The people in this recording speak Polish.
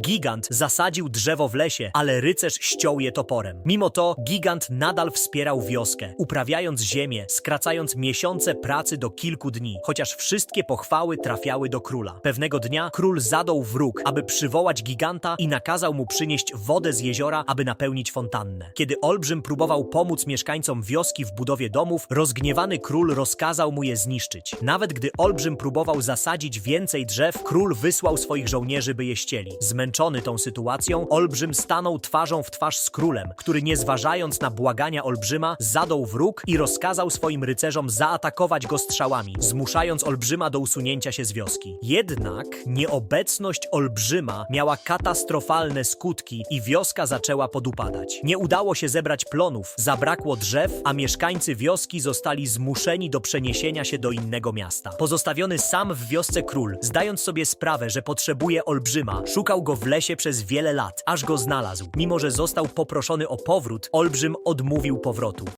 Gigant zasadził drzewo w lesie, ale rycerz ściął je toporem. Mimo to gigant nadal wspierał wioskę, uprawiając ziemię, skracając miesiące pracy do kilku dni, chociaż wszystkie pochwały trafiały do króla. Pewnego dnia król zadał wróg, aby przywołać giganta i nakazał mu przynieść wodę z jeziora, aby napełnić fontannę. Kiedy olbrzym próbował pomóc mieszkańcom wioski w budowie domów, rozgniewany król rozkazał mu je zniszczyć. Nawet gdy olbrzym próbował zasadzić więcej drzew, król wysłał swoich żołnierzy, by je ścieli. Zmęczony tą sytuacją, olbrzym stanął twarzą w twarz z królem, który nie zważając na błagania olbrzyma, zadał wróg i rozkazał swoim rycerzom zaatakować go strzałami, zmuszając olbrzyma do usunięcia się z wioski. Jednak nieobecność olbrzyma miała katastrofalne skutki i wioska zaczęła podupadać. Nie udało się zebrać plonów, zabrakło drzew, a mieszkańcy wioski zostali zmuszeni do przeniesienia się do innego miasta. Pozostawiony sam w wiosce król, zdając sobie sprawę, że potrzebuje olbrzyma, szukał go w lesie przez wiele lat, aż go znalazł. Mimo, że został poproszony o powrót, olbrzym odmówił powrotu.